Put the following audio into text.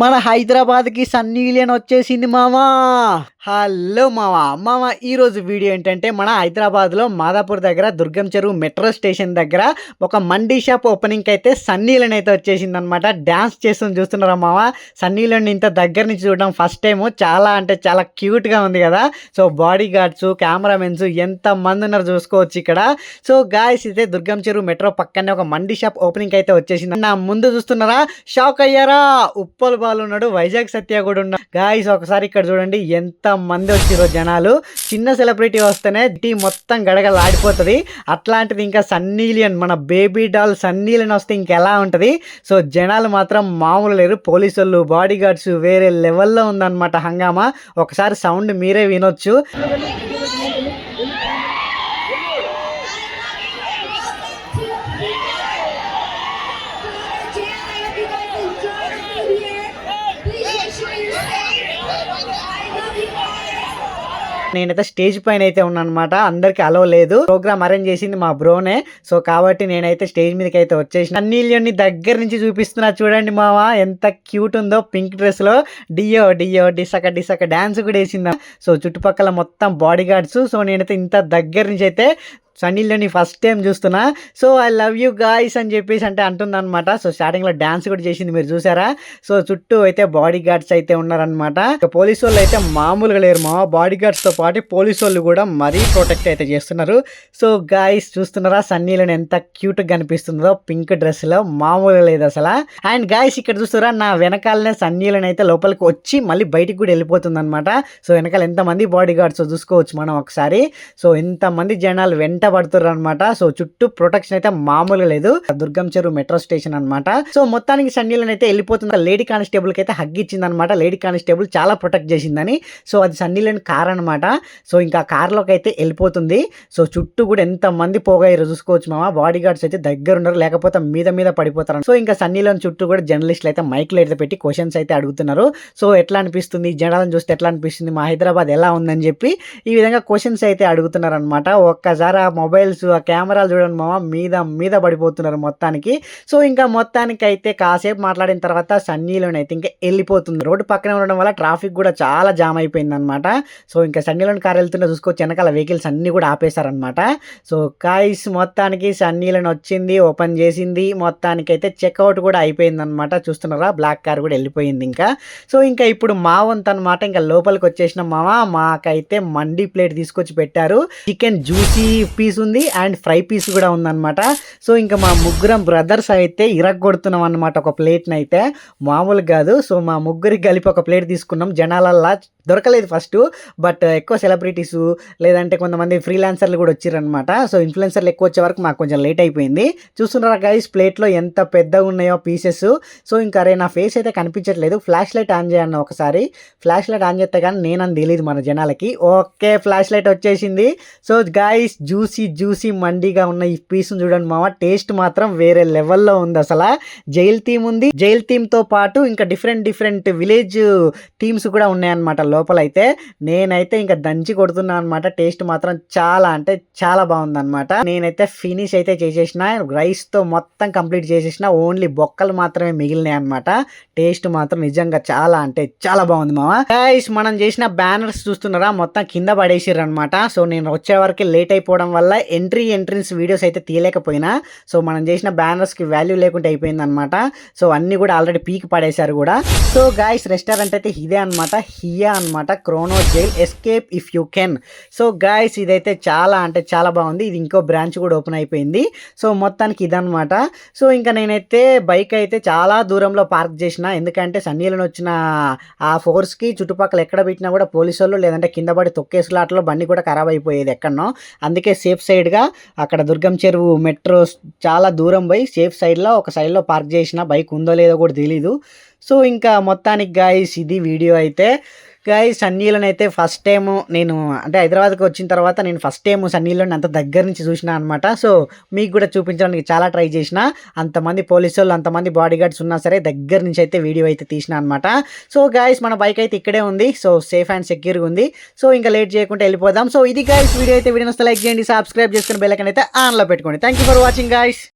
మన హైదరాబాద్కి సన్నీలియన్ వచ్చేసింది మామా హలో మామ మామ ఈరోజు వీడియో ఏంటంటే మన హైదరాబాద్లో మాదాపూర్ దగ్గర దుర్గం చెరువు మెట్రో స్టేషన్ దగ్గర ఒక మండీ షాప్ ఓపెనింగ్ అయితే సన్నీలని అయితే వచ్చేసింది అనమాట డాన్స్ చేస్తుంది చూస్తున్నారా మామ సన్నీలని ఇంత దగ్గర నుంచి చూడడం ఫస్ట్ టైం చాలా అంటే చాలా క్యూట్గా ఉంది కదా. సో బాడీ గార్డ్స్ కెమెరామెన్స్ ఎంతమంది ఉన్నారు చూసుకోవచ్చు ఇక్కడ. సో గాయస్ అయితే దుర్గం చెరువు మెట్రో పక్కనే ఒక మండీ షాప్ ఓపెనింగ్ అయితే వచ్చేసింది. నా ముందు చూస్తున్నారా? షాక్ అయ్యారా? ఉప్పల్ బాలు ఉన్నాడు వైజాగ్ సత్య కూడా ఉన్నాడు గాయస్ ఒకసారి ఇక్కడ చూడండి ఎంత మంది వచ్చిరో జనాలు. చిన్న సెలబ్రిటీ వస్తేనే టీ మొత్తం గడగలాడిపోతుంది అట్లాంటిది ఇంకా సన్నీలియన్ మన బేబీ డాల్ సన్నీలియన్ వస్తే ఇంకెలా ఉంటుంది? సో జనాలు మాత్రం మామూలు లేరు. పోలీసు వాళ్ళు బాడీ గార్డ్స్ వేరే లెవెల్లో ఉందన్నమాట హంగామా. ఒకసారి సౌండ్ మీరే వినొచ్చు. నేనైతే స్టేజ్ పైన అయితే ఉన్నానమాట అందరికి అలవ లేదు. ప్రోగ్రామ్ అరేంజ్ చేసింది మా బ్రోనే. సో కాబట్టి నేనైతే స్టేజ్ మీదకి అయితే వచ్చేసిన. అన్నీల్ని దగ్గర నుంచి చూపిస్తున్నా చూడండి మావా. ఎంత క్యూట్ ఉందో పింక్ డ్రెస్లో. డియో డియో డిసక డిసక డాన్స్ కూడా వేసిందా. సో చుట్టుపక్కల మొత్తం బాడీ గార్డ్స్ సో నేనైతే ఇంత దగ్గర నుంచి అయితే సన్నీల్లోని ఫస్ట్ టైం చూస్తున్నా. So I love you guys అని చెప్పేసి అంటే అంటుందన్నమాట. సో స్టార్టింగ్లో డ్యాన్స్ కూడా చేసింది మీరు చూసారా? సో చుట్టూ అయితే బాడీ గార్డ్స్ అయితే ఉన్నారనమాట పోలీసు వాళ్ళు అయితే మామూలుగా లేరు. మా బాడీ గార్డ్స్తో పాటు పోలీసు వాళ్ళు కూడా మరీ ప్రొటెక్ట్ అయితే చేస్తున్నారు. సో గాయస్ చూస్తున్నారా? సన్నీలోని ఎంత క్యూట్గా కనిపిస్తుందో పింక్ డ్రెస్లో మామూలుగా లేదు అసలు. అండ్ గాయస్ ఇక్కడ చూస్తారా నా వెనకాలనే సన్నీలోని అయితే లోపలికి వచ్చి మళ్ళీ బయటికి కూడా వెళ్ళిపోతుంది అనమాట సో వెనకాల ఎంతమంది బాడీ గార్డ్స్ చూసుకోవచ్చు మనం ఒకసారి. సో ఎంతమంది జనాలు వెంట పడుతున్నారు అనమాట సో చుట్టూ ప్రొటెక్షన్ అయితే మామూలుగా లేదు. దుర్గం చెరువు మెట్రో స్టేషన్ అనమాట సో మొత్తానికి సన్నీలను అయితే వెళ్ళిపోతుంది లేడీ కానిస్టేబుల్కి అయితే హగ్ ఇచ్చింది అనమాట లేడీ కానిస్టేబుల్ చాలా ప్రొటెక్ట్ చేసిందని. సో అది సన్నీలని కార్ అనమాట సో ఇంకా కార్లోకి అయితే వెళ్ళిపోతుంది. సో చుట్టూ కూడా ఎంత మంది పోగారు చూసుకోవచ్చు మామ. బాడీ గార్డ్స్ అయితే దగ్గర ఉన్నారు లేకపోతే మీద మీద పడిపోతారు సో ఇంకా సన్నీలోని చుట్టూ కూడా జర్నలిస్టులు అయితే మైక్లు అయితే పెట్టి క్వశ్చన్స్ అయితే అడుగుతున్నారు. సో ఎట్లా అనిపిస్తుంది? జనాలను చూస్తే ఎట్లా అనిపిస్తుంది? మా హైదరాబాద్ ఎలా ఉందని చెప్పి ఈ విధంగా క్వశ్చన్స్ అయితే అడుగుతున్నారు అనమాట ఒక్కసారి మొబైల్స్ ఆ కెమెరాలు చూడండి మామ మీద మీద పడిపోతున్నారు మొత్తానికి. సో ఇంకా మొత్తానికి అయితే కాసేపు మాట్లాడిన తర్వాత సన్నీలోని అయితే ఇంకా వెళ్ళిపోతుంది. రోడ్డు పక్కనే ఉండడం వల్ల ట్రాఫిక్ కూడా చాలా జామ్ అయిపోయింది అనమాట సో ఇంకా సన్నీలోని కార్ వెళ్తుంటే చూసుకోవచ్చు. వెనకాల వెహికల్స్ అన్నీ కూడా ఆపేశారనమాట సో కాయిస్ మొత్తానికి సన్నీలోని వచ్చింది ఓపెన్ చేసింది. మొత్తానికి అయితే చెక్అవుట్ కూడా అయిపోయింది అనమాట చూస్తున్నారా? బ్లాక్ కార్ కూడా వెళ్ళిపోయింది ఇంకా. సో ఇంకా ఇప్పుడు మా అనమాట ఇంకా లోపలికి వచ్చేసిన మామ. మాకైతే మండీ ప్లేట్ తీసుకొచ్చి పెట్టారు. చికెన్ జ్యూసీ పీస్ ఉంది అండ్ ఫ్రై పీస్ కూడా ఉందన్నమాట. సో ఇంకా మా ముగ్గురం బ్రదర్స్ అయితే ఇరగొడుతున్నాం అనమాట ఒక ప్లేట్ని అయితే. మామూలు కాదు. సో మా ముగ్గురికి కలిపి ఒక ప్లేట్ తీసుకున్నాం. జనాలల్లా దొరకలేదు ఫస్ట్ బట్ ఎక్కువ సెలబ్రిటీస్ లేదంటే కొంతమంది ఫ్రీలాన్సర్లు కూడా వచ్చారనమాట సో ఇన్ఫ్లుయెన్సర్లు ఎక్కువ వచ్చే వరకు మాకు కొంచెం లేట్ అయిపోయింది. చూస్తున్నారా గైస్ ప్లేట్లో ఎంత పెద్దగా ఉన్నాయో పీసెస్ సో ఇంకా అరే నా ఫేస్ అయితే కనిపించట్లేదు. ఫ్లాష్ లైట్ ఆన్ చేయను ఒకసారి. ఫ్లాష్ లైట్ ఆన్ చేస్తే కానీ నేనని తెలియదు మన జనాలకి. ఓకే ఫ్లాష్ లైట్ వచ్చేసింది. సో గాయస్ జ్యూసీ జ్యూసీ మండిగా ఉన్న ఈ పీస్ చూడండి మామ. టేస్ట్ మాత్రం వేరే లెవెల్లో ఉంది అసలు. జైల్ థీమ్ ఉంది. జైల్ థీమ్తో పాటు ఇంకా డిఫరెంట్ డిఫరెంట్ విలేజ్ థీమ్స్ కూడా ఉన్నాయన్నమాట. లోపల అయితే నేనైతే ఇంకా దంచి కొడుతున్నా అనమాట టేస్ట్ మాత్రం చాలా అంటే చాలా బాగుంది అనమాట నేనైతే ఫినిష్ అయితే చేసేసిన రైస్తో మొత్తం కంప్లీట్ చేసేసిన ఓన్లీ బొక్కలు మాత్రమే మిగిలినాయి అనమాట టేస్ట్ మాత్రం నిజంగా చాలా అంటే చాలా బాగుంది మామ. గైస్ మనం చేసిన బ్యానర్స్ చూస్తున్నారా? మొత్తం కింద పడేసారు అనమాట సో నేను వచ్చే వరకు లేట్ అయిపోవడం వల్ల ఎంట్రీ ఎంట్రన్స్ వీడియోస్ అయితే తీయలేకపోయినా. సో మనం చేసిన బ్యానర్స్కి వాల్యూ లేకుండా అయిపోయింది అనమాట సో అన్ని కూడా ఆల్రెడీ పీక్ పడేశారు కూడా. సో గాయస్ రెస్టారెంట్ అయితే ఇదే అనమాట హియా అనమాట chrono jail escape if you can so guys ఇదైతే చాలా అంటే చాలా బాగుంది. ఇది ఇంకో బ్రాంచ్ కూడా ఓపెన్ అయిపోయింది. సో మొత్తానికి ఇదనమాట సో ఇంకా నేనైతే బైక్ అయితే చాలా దూరంలో పార్క్ చేసిన. ఎందుకంటే సన్నీలను వచ్చిన ఆ ఫోర్స్కి చుట్టుపక్కల ఎక్కడ పెట్టినా కూడా పోలీసు వాళ్ళు లేదంటే కింద పడి తొక్కేసులాటలో బండి కూడా ఖరాబ్ అయిపోయేది ఎక్కడనో. అందుకే సేఫ్ సైడ్గా అక్కడ దుర్గం చెరువు మెట్రో చాలా దూరం పోయి సేఫ్ సైడ్లో ఒక సైడ్లో పార్క్ చేసిన. బైక్ ఉందో లేదో కూడా తెలీదు. సో ఇంకా మొత్తానికి గాయస్ ఇది వీడియో అయితే. గాయ సన్నీలను అయితే ఫస్ట్ టైం నేను అంటే హైదరాబాద్కి వచ్చిన తర్వాత నేను ఫస్ట్ టైం సన్నీలను అంత దగ్గర నుంచి చూసిన అనమాట సో మీకు కూడా చూపించడానికి చాలా ట్రై చేసిన. అంతమంది పోలీసు వాళ్ళు అంతమంది బాడీ గార్డ్స్ ఉన్నా సరే దగ్గర నుంచి అయితే వీడియో అయితే తీసిన అనమాట సో గాయస్ మన బైక్ అయితే ఇక్కడే ఉంది. సో సేఫ్ అండ్ సెక్యూర్గా ఉంది. సో ఇంకా లేట్ చేయకుండా వెళ్ళిపోదాం. సో ఇది గాయస్ వీడియో అయితే వీడియో వస్తే లైక్ చేయండి. సబ్స్క్రైబ్ చేసుకుని బెల్లకన్ అయితే ఆన్లో పెట్టుకోండి. Thank you for watching guys